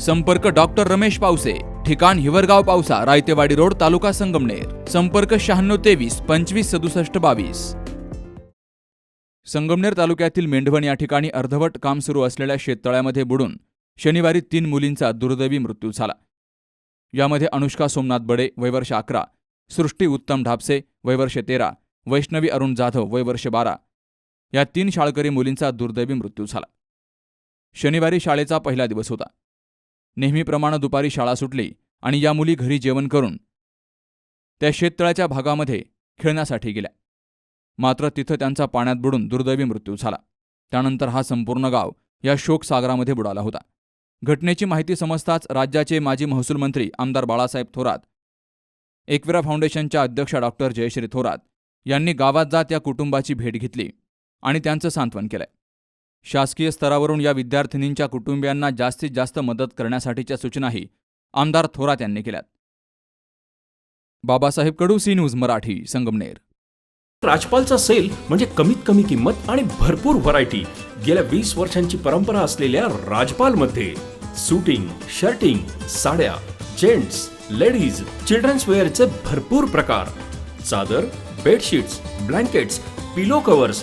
संपर्क डॉक्टर रमेश पावसे ठिकाण हिवरगाव पावसा रायतेवाडी रोड तालुका संगमनेर. संपर्क शहाण्णव तेवीस पंचवीस सदुसष्ट बावीस. संगमनेर तालुक्यातील मेंढवण या ठिकाणी अर्धवट काम सुरू असलेल्या शेततळ्यामध्ये बुडून शनिवारी तीन मुलींचा दुर्दैवी मृत्यू झाला. यामध्ये अनुष्का सोमनाथ बडे वयवर्ष अकरा सृष्टी उत्तम ढापसे वयवर्ष तेरा वैष्णवी अरुण जाधव वयवर्ष बारा. या तीन शाळकरी मुलींचा दुर्दैवी मृत्यू झाला. शनिवारी शाळेचा पहिला दिवस होता. नेहमीप्रमाणे दुपारी शाळा सुटली आणि या मुली घरी जेवण करून त्या शेततळ्याच्या भागामध्ये खेळण्यासाठी गेल्या. मात्र तिथं त्यांचा पाण्यात बुडून दुर्दैवी मृत्यू झाला. त्यानंतर हा संपूर्ण गाव या शोकसागरामध्ये बुडाला होता. घटनेची माहिती समजताच राज्याचे माजी महसूल मंत्री आमदार बाळासाहेब थोरात एकविरा फाउंडेशनच्या अध्यक्ष डॉक्टर जयश्री थोरात यांनी गावात जात या कुटुंबाची भेट घेतली आणि त्यांचं सांत्वन केलंय. शासकीय स्तरावरून या विद्यार्थिनींच्या कुटुंबियांना जास्तीत जास्त मदत करण्यासाठीच्या सूचनाही आमदार थोरात यांनी केल्यात. Babasaheb Kadu C news Marathi Sangamner. राजपालचा sale म्हणजे कमीत कमी किंमत आणि भरपूर व्हरायटी. गेल्या वीस वर्षांची परंपरा असलेल्या राजपाल मध्ये सुटिंग शर्टिंग साड्या जेंट्स लेडीज चिल्ड्रन्स वेअरचे भरपूर प्रकार. चादर बेडशीट्स ब्लँकेट्स पिलो कव्हर्स